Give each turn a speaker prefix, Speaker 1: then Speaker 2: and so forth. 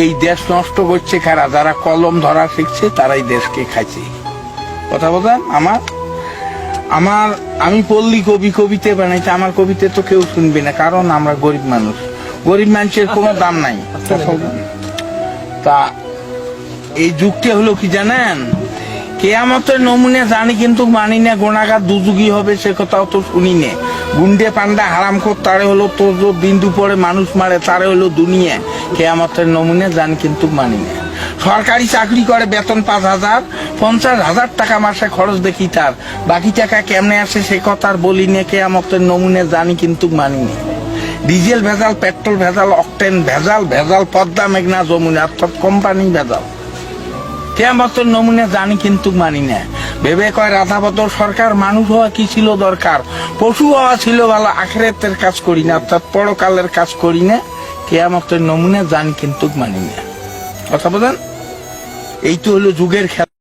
Speaker 1: এই দেশ নষ্ট করছে কারা যারা কলম ধরা শিখছে তারাই দেশকে খাইছে। কথা বলেন আমার আমার আমি পল্লী কবি কবিতে বানাইতে আমার কবিতে তো কেউ শুনবে না কারণ আমরা গরিব মানুষ। গরিব মানুষের কোনো দাম নাই। তা এই যুগটা হলো কি জানেন? কেয়ামতের নমুনে জানি কিন্তু মানি না গোনাগার দুযুগী হবে সে কথাও তো শুনি নে। গুন্ডে পান্ডা হারাম কর তারে হলো তো যে দিন দুপুরে মানুষ মারে, তারে হলো দুনিয়া। কেয়ামতের নমুনে জান কিন্তু মানি না। সরকারি চাকরি করে বেতন পাঁচ হাজার, পঞ্চাশ হাজার টাকা মাসে খরচ দেখি তার। বাকি টাকা কেমনে আসে সে কথা আর বলি নে, কেয়ামতের নমুনে জানি কিন্তু মানি না। ডিজেল ভেজাল, পেট্রোল ভেজাল, অকটেন ভেজাল ভেজাল, পদ্মা, মেঘনা, যমুনা, অর্থাৎ কোম্পানি ভেজাল। কেমতের নমুনা জানি কিন্তু মানি না। ভেবে কয় রাধাবতর সরকার, মানুষ হওয়া কি ছিল দরকার? পশু হওয়া ছিল ভালো, আখেরাতের কাজ করি না অর্থাৎ পরকালের কাজ করি না। কেয়ামতের নমুনা জানি কিন্তু মানি না। কথা বলেন? এই তো হলো যুগের খেলা।